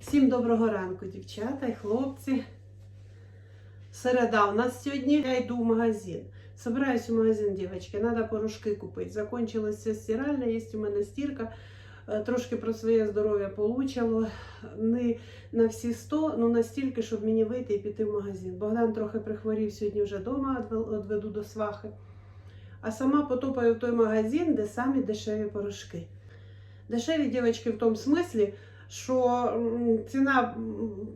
Всім доброго ранку, дівчата і хлопці. Середа у нас сьогодні. Я йду в магазин. Собираюсь в магазин, дівчатки. Треба порошки купити. Закончилася стиральна, є у мене стірка. Е, Трошки про своє здоров'я получало. Не на всі 100, ну настільки, щоб мені вийти і піти в магазин. Богдан трохи прихворів сьогодні вже вдома, відведу до свахи. А сама потопаю в той магазин, де самі дешеві порошки. Дешеві дівчатки в тому смислі, що ціна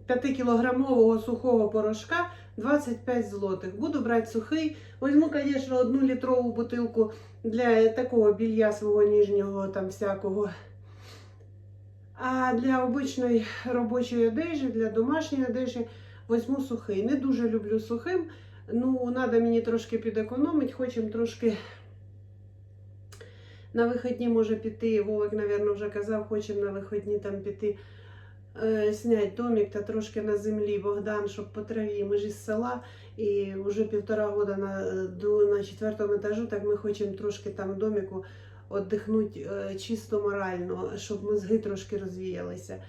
5-кілограмового сухого порошка 25 злотих. Буду брати сухий. Візьму, звісно, одну літрову бутилку для такого білья свого ніжнього там всякого. А для обичної робочої одежі, для домашньої одежі візьму сухий. Не дуже люблю сухим. Ну, треба мені трошки підекономити, хочемо трошки на вихідні може піти. Вовик, мабуть, вже казав, хочемо на вихідні там піти е, зняти домик та трошки на землі Богдан, щоб по траві. Ми ж із села і вже півтора года на, до, на четвертому етажу, так ми хочемо трошки там домику віддихнути е, чисто морально, щоб мозги трошки розвіялися.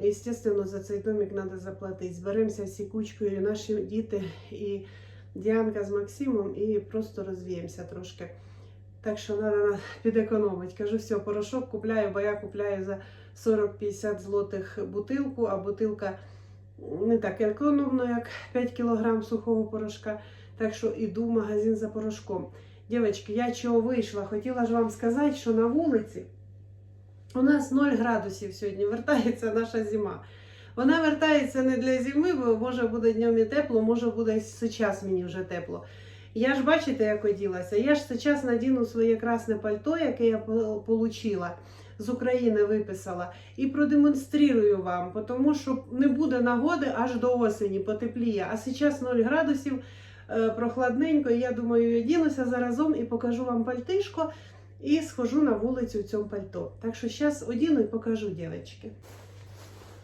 Естественно, за цей домик треба заплатити. Зберемося всі кучкою, наші діти, і Діанка з Максимом, і просто розвіємося трошки. Так що треба підекономити. Кажу, все, порошок купляю, бо я купляю за 40-50 злотих бутилку, а бутилка не так економно, як 5 кг сухого порошка. Так що іду в магазин за порошком. Дівчатки, я чого вийшла? Хотіла ж вам сказати, що на вулиці у нас 0 градусів сьогодні. Вертається наша зима. Вона вертається не для зими, бо може буде днем і тепло, може буде зараз мені вже тепло. Я ж бачите, як оділася. Я ж зараз надіну своє красне пальто, яке я отримала, з України виписала, і продемонструю вам, тому що не буде нагоди аж до осені, потепліє. А зараз 0 градусів е, прохладненько. І я думаю, одінуся заразом і покажу вам пальтишко і схожу на вулицю в цьому пальто. Так що зараз одіну і покажу, дівчатки.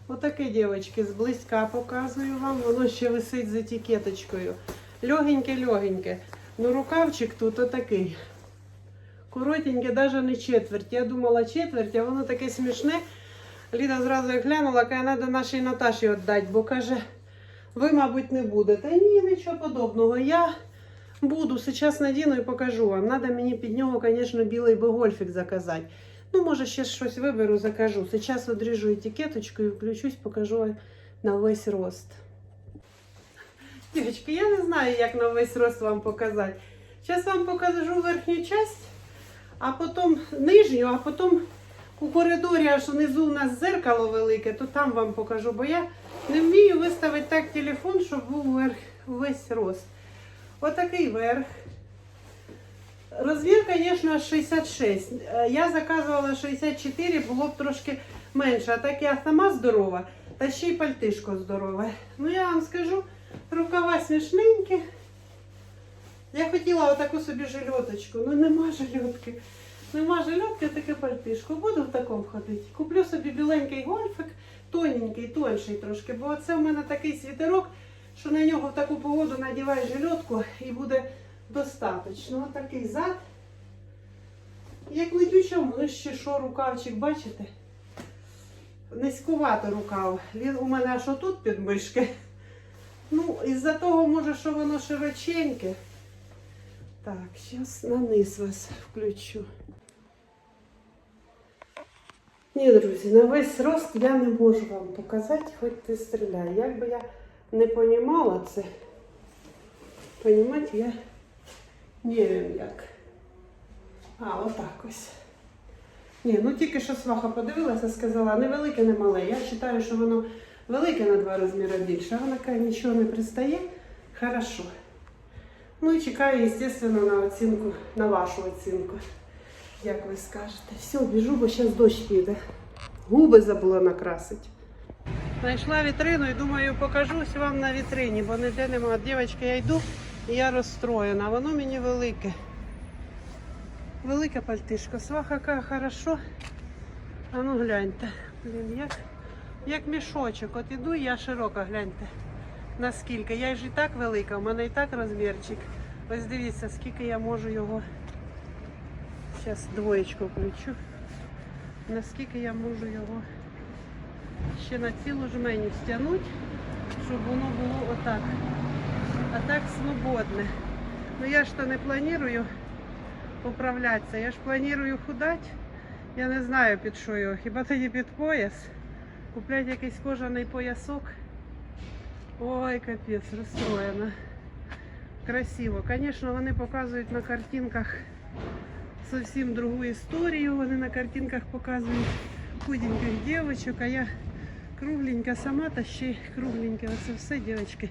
Отаке, дівчатки, зблизька показую вам. Воно ще висить з етикеточкою. Легеньке-легеньке. Ну, рукавчик тут отакий. Коротеньке, навіть не четверть. Я думала четверть, а воно таке смішне. Ліда зразу глянула, каже, треба нашій Наташі віддати, бо каже, ви, мабуть, не будете. Ні, нічого подобного. Я буду, зараз надіну і покажу вам. Треба мені під нього, звісно, білий бегольфік заказати. Ну, може, ще щось виберу, закажу. Зараз одріжу етикеточку і включусь, покажу на весь рост. Дівчатки, я не знаю, як на весь рост вам показати. Зараз вам покажу верхню часть, а потім нижню, а потім у коридорі, аж внизу у нас зеркало велике, то там вам покажу, бо я не вмію виставити так телефон, щоб був верх, весь рост. Отакий верх. Розмір, звісно, 66. Е, Я заказувала 64, було б трошки менше. А так я сама здорова, та ще й пальтишко здорове. Ну, я вам скажу, рукава смішненькі. Я хотіла отаку собі жильоточку, ну нема жильотки. Нема жильотки, таке пальтишко. Буду в такому ходити. Куплю собі біленький гольфик, тоненький, тонший трошки, бо це в мене такий світерок, що на нього в таку погоду надіваєш жильотку і буде достаточно. Отакий зад. Як летючому, ще що рукавчик, бачите? Низькувато рукав. Він у мене аж отут під мишки. Ну, із-за того, може, що воно широченьке. Так, зараз на низ вас включу. Ні, друзі, на весь рост я не можу вам показати, хоч ти стріляй. Як би я не понімала це, понімати я не wiem як. А, отак ось. Ні, ну тільки що сваха подивилася, сказала, не велике, не мале. Я вважаю, що воно велике на два розміри більше, вона каже, нічого не пристає. Хорошо. Ну і чекаю, звісно, на оцінку, на вашу оцінку. Як ви скажете. Все, біжу, бо зараз дощ піде. Губи забула накрасити. Знайшла вітрину і думаю, покажусь вам на вітрині, бо ніде немає. Дівчатка, я йду і я розстроєна. Воно мені велике. Велике пальтишко. Сваха яка хорошо. А ну гляньте. Блін, як, як мішочок. От іду, я широка, гляньте. Наскільки. Я ж і так велика, у мене і так розмірчик. Ось дивіться, скільки я можу його. Зараз двоєчку включу. Наскільки я можу його ще на цілу жменю стягнути, щоб воно було отак. А так свободне. Ну я ж то не планую поправлятися. Я ж планую худати. Я не знаю під що його. Хіба тоді під пояс. Купляти якийсь кожаний поясок. Ой, капець, розстроєна. Красиво. Звісно, вони показують на картинках зовсім другу історію. Вони на картинках показують худеньких дівчинок, а я кругленька сама та ще кругленька. Оце все, дівчатки.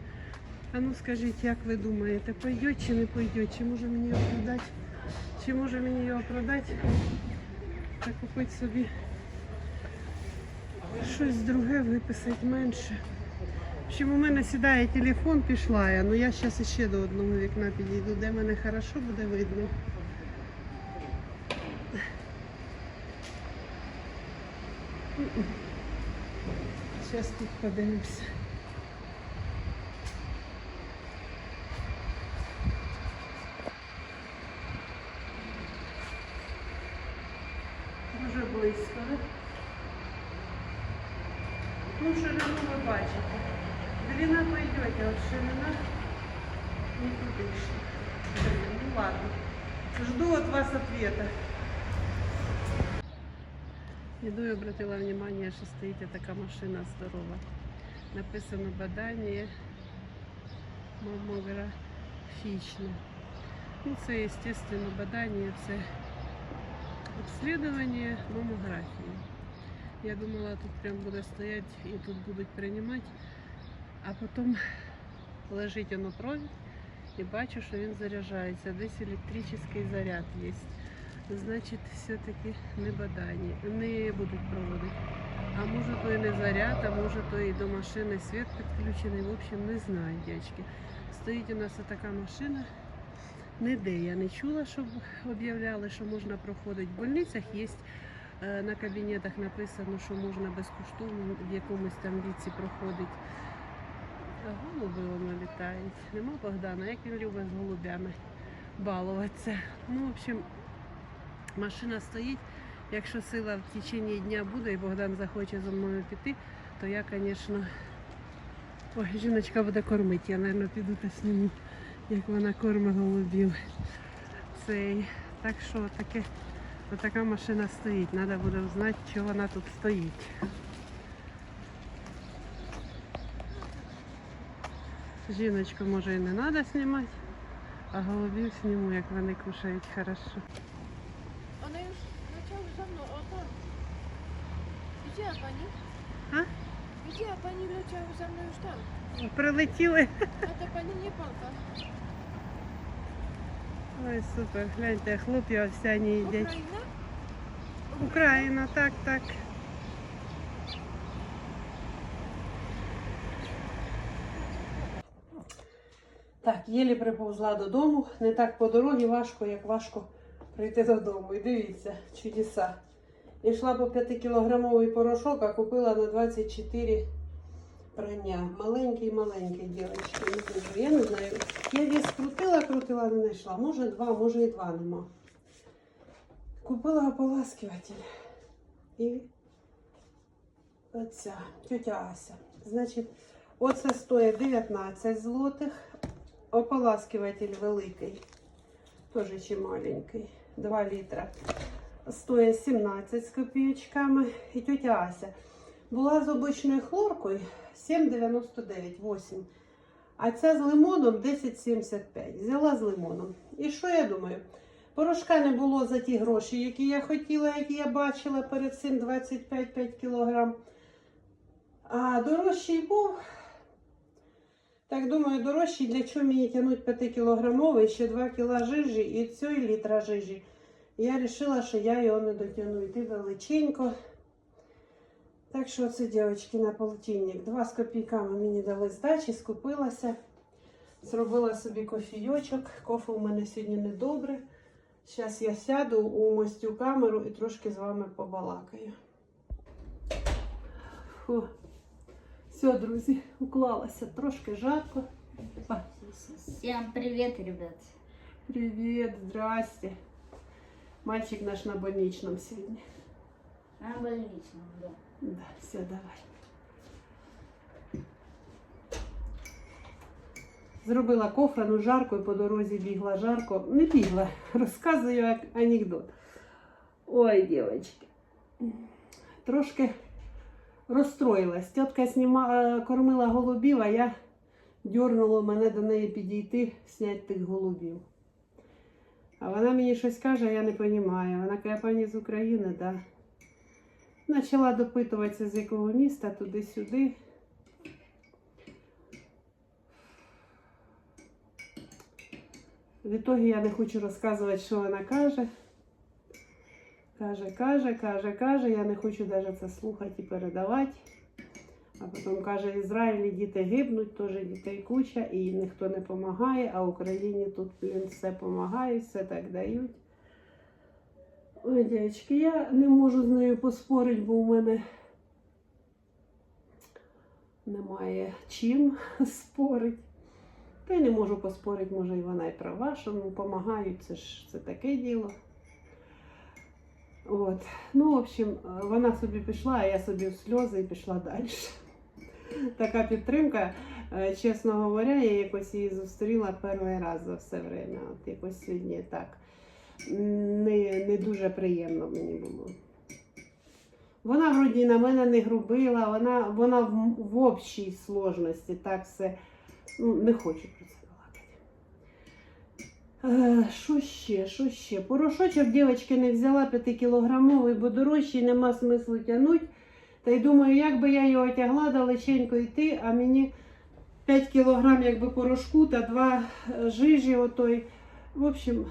А ну скажіть, як ви думаєте, пойде чи не пойде? Чи може мені його продати? Чи може мені його продати та купити собі щось друге, виписати менше? В у мене сідає телефон, пішла я, але я зараз ще до одного вікна підійду, де мене хорошо буде видно. Зараз тут подивимося. Иду и обратила внимание, что стоит така машина здорова. Написано бадання мамографічне. Ну, це, естественно, бадання, це обслідування мамографії. Я думала, тут прям буде стоять і тут будуть приймати, а потім лежить воно провід і бачу, що він заряджається. Десь електричний заряд є. Значить, все-таки не бадання, не будуть проводити. А може то і не заряд, а може то і до машини світ підключений. В общем, не знаю, дядьки. Стоїть у нас така машина. Ніде я не чула, щоб об'являли, що можна проходити. В больницях є Е, На кабінетах написано, що можна безкоштовно в якомусь там віці проходить. А голуби воно літають. Нема Богдана, як він любить з голубями балуватися. Ну, в общем, машина стоїть. Якщо сила в течение дня буде і Богдан захоче за мною піти, то я, звісно, ой, жіночка буде кормити. Я, мабуть, піду та сніму, як вона кормить голубів. Цей. Так що таке. Така машина стоїть. Треба буде знати, що вона тут стоїть. Жіночку може і не треба знімати, а голубів зніму, як вони кушають хорошо. Widziała pani? A? Widziała pani, leciały za mną już. Прилетіли. A to pani nie panka. Ой, супер. Гляньте, хлоп'я овсяні їдять. Ukraina? Україна, так, так. Так, єлі приповзла додому. Не так по дорозі важко, як важко прийти додому. І дивіться, чудеса. Йшла по 5-кілограмовий порошок, а купила на 24 прання. Маленький-маленький, дівчатки. Я не знаю. Я весь крутила, крутила, не знайшла. Може два, може і два нема. Купила ополаскиватель. І оця тетя Ася. Значить, оце стоїть 19 злотих. Ополаскиватель великий. Теж чи маленький. 2 літра. Стоїть 17 з копійочками. І тетя Ася. Була з обичною хлоркою 7,99, 8. А ця з лимоном 10,75. Взяла з лимоном. І що я думаю? Порошка не було за ті гроші, які я хотіла, які я бачила перед цим 25-5 кілограм. А дорожчий був. Так думаю, дорожчий, для чого мені тягнуть 5 кілограмовий, ще 2 кіла жижі і цього літра жижі. Я вирішила, що я його не дотягну. Йти величенько. Так що це, дівчатки, на полтинник. Два з копійками мені дали здачі, скупилася. Зробила собі кофійочок. Кофе у мене сьогодні недобре. Зараз я сяду у мостю камеру і трошки з вами побалакаю. Фу. Все, друзі, уклалася. Трошки жарко. А, Всем привет, ребят. Привіт, здрасте. Мальчик наш на больничном сегодня. На больничном, да. Да, все, давай. Зробила кофрану жарку і по дорозі бігла жарко. Не бігла, розказую як анекдот. Ой, дівчатки. Трошки розстроїлась. Тітка сніма... Е, кормила голубів, а я дернула мене до неї підійти, зняти тих голубів. А вона мені щось каже, а я не розумію. Вона каже, пані з України, так. Да. Почала допитуватися, з якого міста, туди-сюди. В ітогі я не хочу розказувати, що вона каже. Каже, каже, каже, каже, я не хочу навіть це слухати і передавати. А потім каже, Ізраїлі діти гибнуть, теж дітей куча, і ніхто не допомагає, а Україні тут блін, все допомагає, все так дають. Ой, дівчатки, я не можу з нею поспорити, бо у мене немає чим спорити. Та й не можу поспорити, може і вона і права, що ну, допомагають, це ж це таке діло. От. Ну, в общем, вона собі пішла, а я собі в сльози і пішла далі. Така підтримка, Е, чесно говоря, я якось її зустріла перший раз за все время. От якось сьогодні так не, не дуже приємно мені було. Вона вроді на мене не грубила, вона, вона в, в общій сложності так все. Ну, не хочу про це балакати. Е, Що ще, що ще? Порошочок дівчатки не взяла 5-кілограмовий, бо дорожчий нема смислу тягнути. Та й думаю, як би я його тягла далеченько йти, а мені 5 кілограм якби порошку та 2 жижі отой. В общем,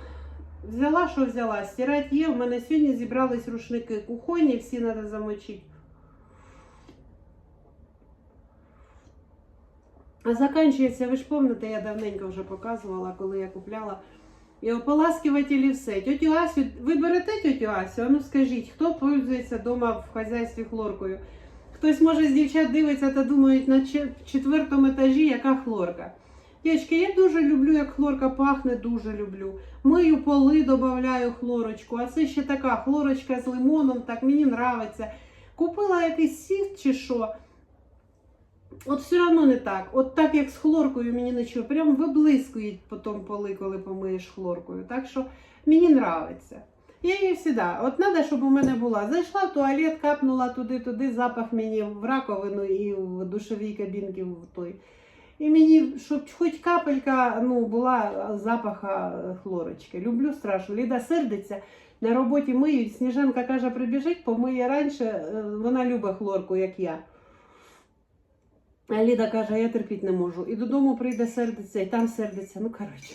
взяла, що взяла. Стирати є. У мене сьогодні зібрались рушники кухонні, всі треба замочити. А заканчується, ви ж пам'ятаєте, я давненько вже показувала, коли я купляла. І ополаскивателі все. Тетю Асю, ви берете тетю Асю? А ну скажіть, хто пользується вдома в хазяйстві хлоркою? Хтось може з дівчат дивиться та думають на четвертому етажі, яка хлорка. Дівчатки, я дуже люблю, як хлорка пахне, дуже люблю. Мию поли, додаю хлорочку, а це ще така хлорочка з лимоном, так мені нравиться. Купила якийсь сіт чи що. От все одно не так. От так як з хлоркою мені нічого, прям виблискують потім поли, коли помиєш хлоркою. Так що мені нравиться. Я її завжди, от треба, щоб у мене була. Зайшла в туалет, капнула туди-туди, запах мені в раковину і в душовій кабінці в той. І мені, щоб хоч капелька ну, була запаха хлорочки. Люблю страшно. Ліда сердиться, на роботі миють. Сніжанка каже, прибіжить, помиє раніше, е, вона любить хлорку, як я. Ліда каже, я терпіти не можу. І додому прийде сердиться, і там сердиться. Ну, коротше.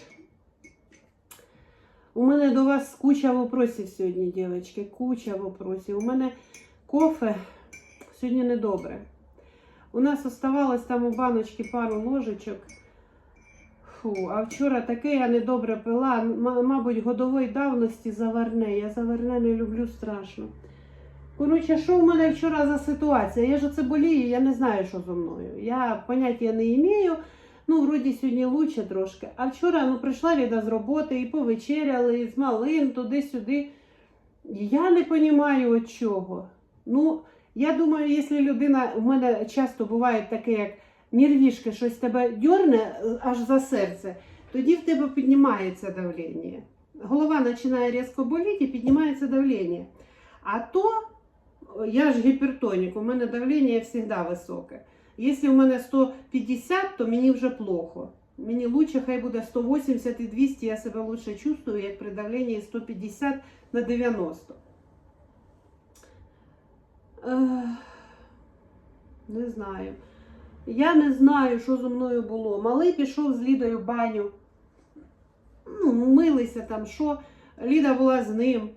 У мене до вас куча вопросів сьогодні, дівчатки. Куча вопросів. У мене кофе сьогодні недобре. У нас оставалось там у баночці пару ложечок. Фу, а вчора таке я недобре пила, мабуть, годової давності заварне. Я заварне не люблю страшно. Коротше, що в мене вчора за ситуація? Я ж оце болію, я не знаю, що зі мною. Я поняття не імею. Ну, вроді сьогодні лучше трошки. А вчора ну, прийшла Ліда з роботи і повечеряли, і з малим, туди-сюди. Я не розумію, от чого. Ну, я думаю, якщо людина, у мене часто буває таке, як нервішки, щось тебе дьорне е, аж за серце, тоді в тебе піднімається давлення. Голова починає різко боліти і піднімається давлення. А то я ж гіпертонік, у мене давлення завжди високе. Якщо у мене 150, то мені вже плохо. Мені лучше хай буде 180 і 200, я себе лучше чувствую, як при давленні 150 на 90. Не знаю. Я не знаю, що зі мною було. Малий пішов з Лідою в баню. Ну, милися там, що. Ліда була з ним.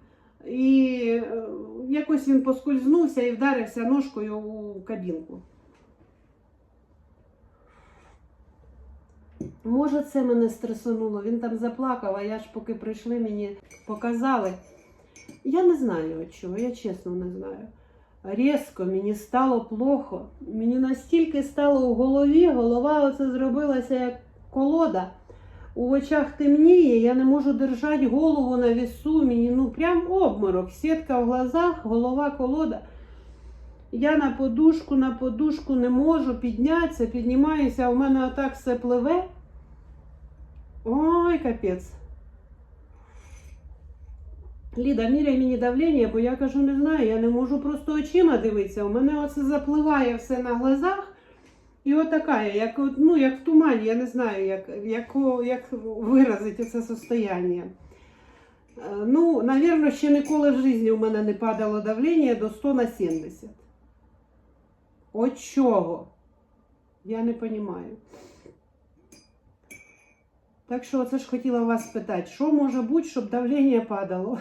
І е, якось він поскользнувся і вдарився ножкою у кабінку. Може, це мене стресонуло. Він там заплакав, а я ж поки прийшли, мені показали. Я не знаю от чого, я чесно не знаю. Різко мені стало плохо. Мені настільки стало у голові, голова оце зробилася як колода. У очах темніє, я не можу держати голову на вісу. Мені ну прям обморок. Сітка в глазах, голова колода. Я на подушку, на подушку не можу піднятися, піднімаюся, а у мене отак все пливе. Ой, капець. Ліда, міряй мені давлення, бо я кажу, не знаю, я не можу просто очима дивитися. У мене оце запливає все на глазах. І отака, як, ну, як в тумані, я не знаю, як, як, як виразити це состояння. Е, Ну, навірно, ще ніколи в житті у мене не падало давлення до 100 на 70. От чого? Я не розумію. Так що оце ж хотіла вас спитати, що може бути, щоб давлення падало?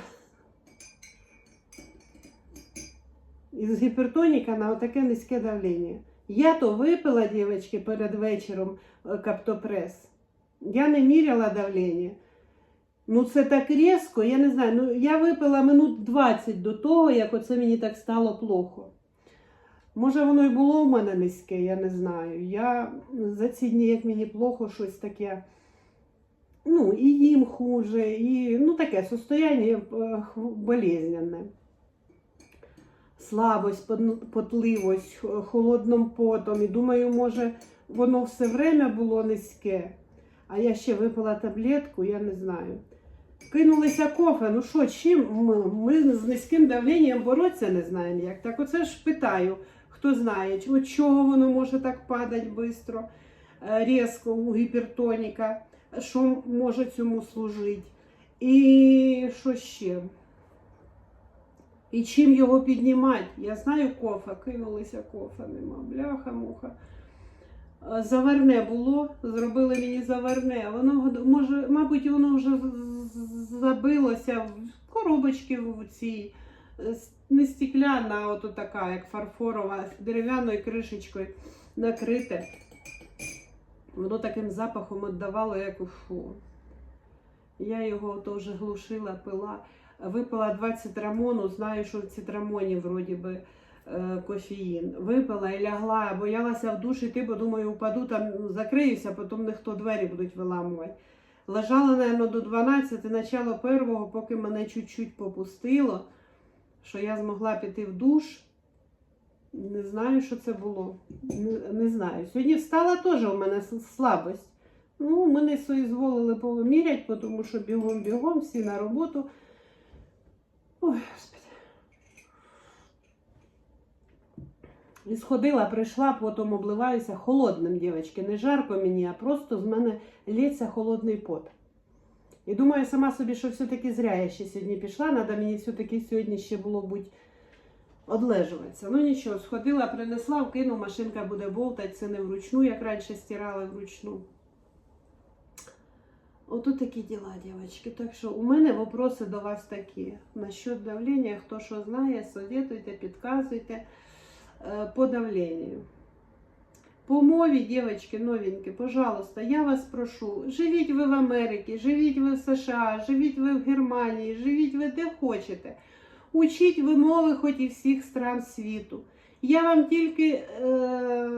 Із гіпертоніка на отаке низьке давлення. Я то випила, дівчатки, перед вечором е, каптопрес. Я не міряла давлення. Ну, це так різко, я не знаю. Ну, я випила минут 20 до того, як оце мені так стало плохо. Може, воно і було в мене низьке, я не знаю. Я за ці дні, як мені плохо, щось таке. Ну, і їм хуже, і ну таке состояние е, болезненне. Слабость, потливость, холодним потом. І думаю, може, воно все время було низьке. А я ще випила таблетку, я не знаю. Кинулися кофе. Ну що, чим ми, ми з низьким давленням боротися не знаємо як. Так оце ж питаю, хто знає, от чого воно може так падати швидко, різко у гіпертоніка, що може цьому служити. І що ще? І чим його піднімати? Я знаю кофе, кинулися кофе, нема. Бляха, муха. Е, Заварне було, зробили мені заварне. Воно може, мабуть, воно вже забилося в коробочки в цій. е, Не стекляна, а от така, як фарфорова, з дерев'яною кришечкою накрите. Воно таким запахом віддавало, як у фу. Я його то вже глушила, пила. Випила 20 рамону, знаю, що в цитрамоні вроді би е, кофеїн. Випила і лягла, боялася в душ іти, бо думаю, упаду там, закриюся, потім ніхто двері будуть виламувати. Лежала, напевно, до 12, начало першого, поки мене чуть-чуть попустило, що я змогла піти в душ. Не знаю, що це було. Не, не знаю. Сьогодні встала теж у мене слабость. Ну, мене соізволили поміряти, тому що бігом-бігом, всі на роботу. Ой, господи. І сходила, прийшла, потім обливаюся холодним, дівчатки. Не жарко мені, а просто з мене лється холодний пот. І думаю сама собі, що все-таки зря я ще сьогодні пішла. Треба мені все-таки сьогодні ще було бути одлежуватися. Ну нічого, сходила, принесла, вкину, машинка буде болтати, це не вручну, як раніше стирала вручну. Ото такі діла, дівчатки. Так що у мене вопроси до вас такі. Насчет давлення, хто що знає, советуйте, підказуйте е, по давлению. По мові, дівчатки, новенькі, пожалуйста, я вас прошу, живіть ви в Америці, живіть ви в США, живіть ви в Германії, живіть ви де хочете. Учіть ви мови хоч і всіх стран світу. Я вам тільки е,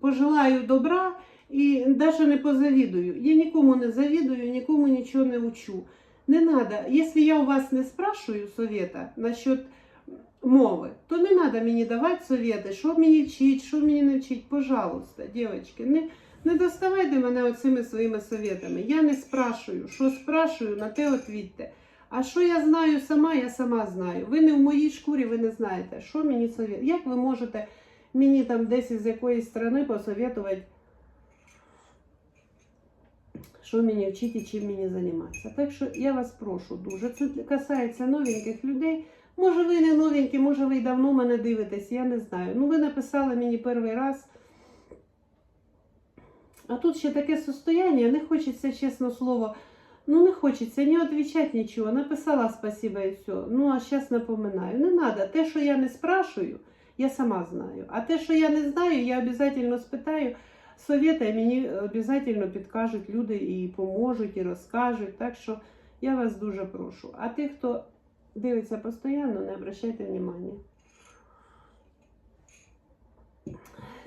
пожелаю добра і навіть не позавідую. Я нікому не завідую, нікому нічого не учу. Не надо, якщо я у вас не спрашиваю совета насчет мови, то не треба мені давати совети, що мені вчить, що мені не вчить. Пожалуйста, дівчатки, не, не доставайте мене оцими своїми советами. Я не спрашую. Що спрашую, на те відповідьте. А що я знаю сама, я сама знаю. Ви не в моїй шкурі, ви не знаєте, що мені совет. Як ви можете мені там десь із якоїсь страни посоветувати, що мені вчити і чим мені займатися. Так що я вас прошу дуже. Це касається новеньких людей. Може, ви не новенькі, може, ви давно мене дивитесь, я не знаю. Ну, ви написали мені перший раз. А тут ще таке состояние, не хочеться, чесно слово, ну не хочеться не відповідати нічого. Написала спасибо і все. Ну, а зараз напоминаю. Не треба. Те, що я не спрашую, я сама знаю. А те, що я не знаю, я обов'язково спитаю. Совета мені обов'язково підкажуть люди і поможуть, і розкажуть. Так що я вас дуже прошу. А тих, хто дивиться постійно, не обращайте внимання.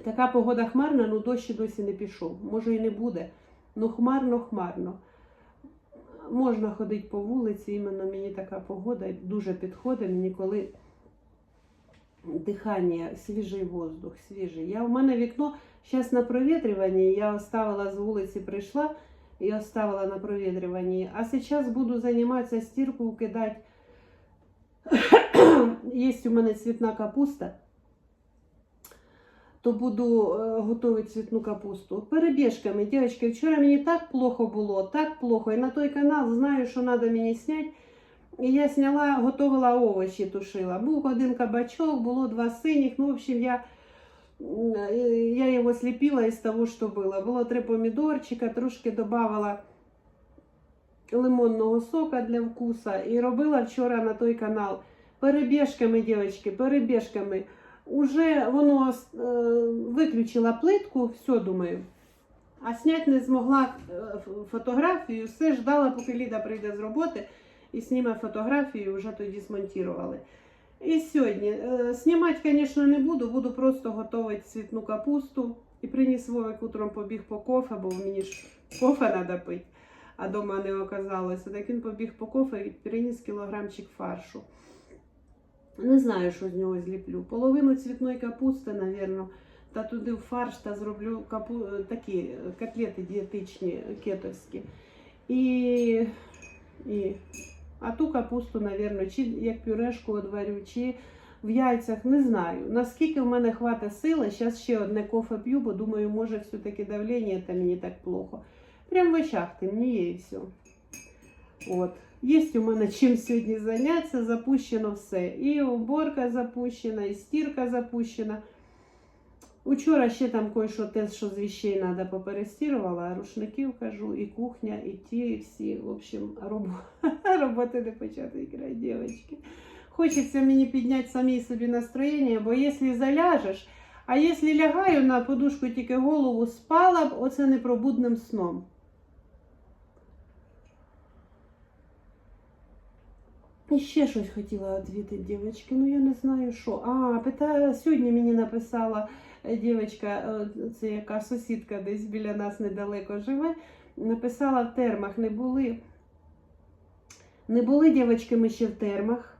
Така погода хмарна, ну дощ і досі не пішов. Може і не буде. Ну хмарно, хмарно. Можна ходити по вулиці, іменно мені така погода дуже підходить мені, коли дихання, свіжий воздух, свіжий. Я, у мене вікно зараз на провітрюванні, я оставила з вулиці, прийшла, і оставила на провітрюванні. А зараз буду займатися стірку, кидати. Є у мене цвітна капуста. То буду е, готувати цвітну капусту. Перебіжками, дівчатки, вчора мені так плохо було, так плохо. І на той канал знаю, що треба мені зняти. І я сняла, готувала овочі, тушила. Був один кабачок, було два синіх. Ну, в общем, я, я його сліпила із того, що було. Було три помідорчика, трошки додавала лимонного сока для вкуса. І робила вчора на той канал. Перебіжками, дівчатки, перебіжками. Уже воно е, виключила плитку, все думаю. А зняти не змогла е, фотографію, все ждала, поки Ліда прийде з роботи і зніме фотографію, вже тоді змонтували. І сьогодні е, знімати, звісно, не буду, буду просто готувати цвітну капусту. І приніс Вовик утром побіг по кофе, бо мені ж кофе треба пити, а дома не оказалося. Так він побіг по кофе і приніс кілограмчик фаршу. Не знаю, що з нього зліплю. Половину цвітної капусти, напевно, та туди в фарш та зроблю капу... такі е, котлети дієтичні, кетовські. І, і... А ту капусту, напевно, чи як пюрешку одварю, чи в яйцях, не знаю. Наскільки в мене хватить сили, зараз ще одне кофе п'ю, бо думаю, може все-таки давлення та мені так плохо. Прям в очах темніє і все. От. Є у мене чим сьогодні зайнятися, запущено все. І уборка запущена, і стірка запущена. Учора ще там кое-що те, що з вещей треба поперестірувала, рушників кажу, і кухня, і ті, і всі. В общем, роб... роботи не почати грати, дівчатки. Хочеться мені підняти самій собі настроєння, бо якщо заляжеш, а якщо лягаю на подушку тільки голову спала б, оце непробудним сном. І ще щось хотіла відвідати, дівчатки, ну я не знаю що. А, питаю, сьогодні мені написала дівчинка, е, це яка сусідка десь біля нас недалеко живе, написала в термах, не були. Не були дівчатки ще в термах.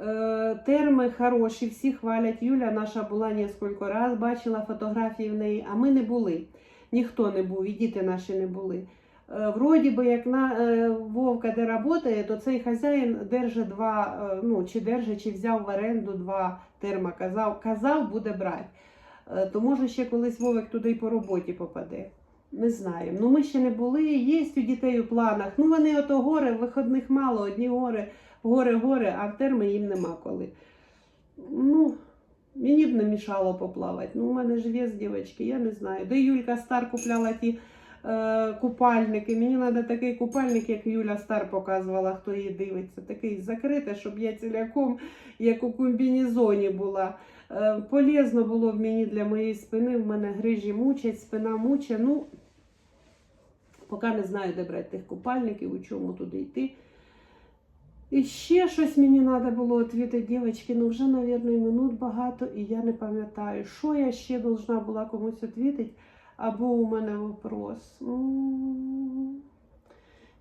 Е, Терми хороші, всі хвалять. Юля наша була кілька разів, бачила фотографії в неї, а ми не були. Ніхто не був, і діти наші не були. Е, Вроді би, як на Вовка де працює, то цей хазяїн держить два, ну чи держить, чи взяв в оренду два терма. Казав, казав, буде брати. Е, То може ще колись Вовик туди й по роботі попаде. Не знаю. Ну ми ще не були. Є у дітей у планах. Ну вони ото гори, виходних мало, одні гори, гори, а в терми їм нема коли. Ну, мені б не мішало поплавати. Ну, у мене ж вес, дівчатки, я не знаю. Де Юлька Стар купляла ті е, купальники. Мені треба такий купальник, як Юля Стар показувала, хто її дивиться. Такий закритий, щоб я ціляком, як у комбінезоні була. Е, полезно було б мені для моєї спини. В мене грижі мучать, спина мучить. Ну, поки не знаю, де брати тих купальників, у чому туди йти. І ще щось мені треба було відвідати, дівчатки, ну вже, мабуть, минут багато, і я не пам'ятаю, що я ще должна була комусь відвідати, або у мене вопрос. М.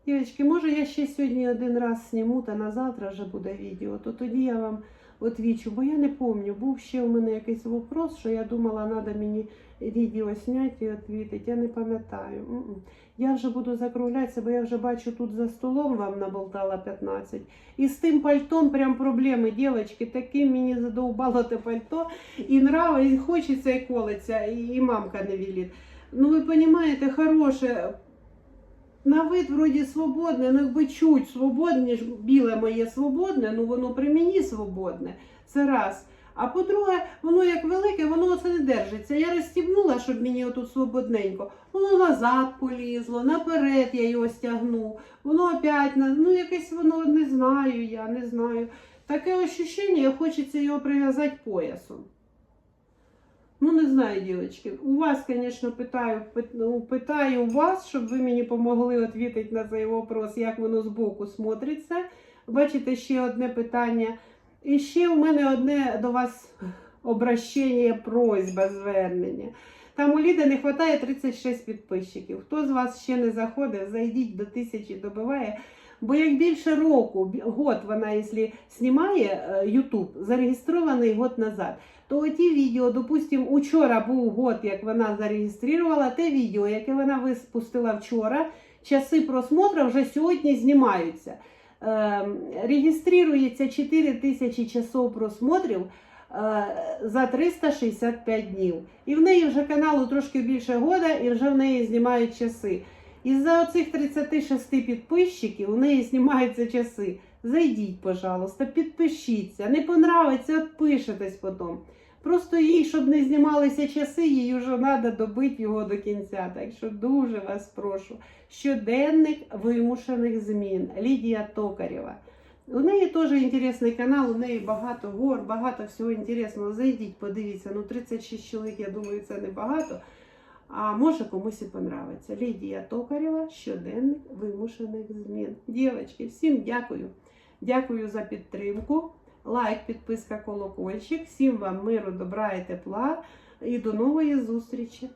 Дівчатки, може я ще сьогодні один раз зніму, та на завтра вже буде відео, то тоді я вам відвічу, бо я не пам'ятаю, був ще у мене якийсь вопрос, що я думала, треба мені відео зняти і відвідати, я не пам'ятаю. Я вже буду закруглятися, бо я вже бачу тут за столом вам наболтала 15. І з тим пальтом прям проблеми, дівчатки, таким мені задовбало те пальто. І нрава, і хочеться, і колеться, і, мамка не вілить. Ну ви розумієте, хороше. На вид вроді свободне, ну якби чуть свободне, біле моє свободне, ну воно при мені свободне. Це раз. А по-друге, воно як велике, воно оце не держиться. Я розстібнула, щоб мені отут свободненько. Воно назад полізло, наперед я його стягну. Воно опять ну якесь воно не знаю, я не знаю. Таке ощущення, хочеться його прив'язати поясом. Ну, не знаю, дівчатки. У вас, звісно, питаю, питаю вас, щоб ви мені допомогли відповідати на цей вопрос, як воно збоку смотриться. Бачите, ще одне питання. І ще у мене одне до вас обращення, просьба, звернення. Там у Ліди не вистачає 36 підписчиків. Хто з вас ще не заходив, зайдіть до тисячі, добиває. Бо як більше року, год вона, якщо знімає е, YouTube, зареєстрований год назад, то оті відео, допустимо, учора був год, як вона зареєструвала, те відео, яке вона випустила вчора, часи просмотру вже сьогодні знімаються. Е, Реєструється 4 тисячі часов просмотрів е, за 365 днів. І в неї вже каналу трошки більше года, і вже в неї знімають часи. Із-за оцих 36 підписчиків у неї знімаються часи. Зайдіть, пожалуйста, підпишіться. Не понравиться, відпишетесь потім. Просто їй, щоб не знімалися часи, їй вже треба добити його до кінця. Так що дуже вас прошу. Щоденник вимушених змін. Лідія Токарєва. У неї теж інтересний канал, у неї багато гор, багато всього інтересного. Зайдіть, подивіться. Ну, 36 чоловік, я думаю, це не багато. А може комусь і понравиться. Лідія Токарєва, щоденник вимушених змін. Дівчатки, всім дякую. Дякую за підтримку. Лайк, підписка, колокольчик. Всім вам миру, добра і тепла. І до нової зустрічі!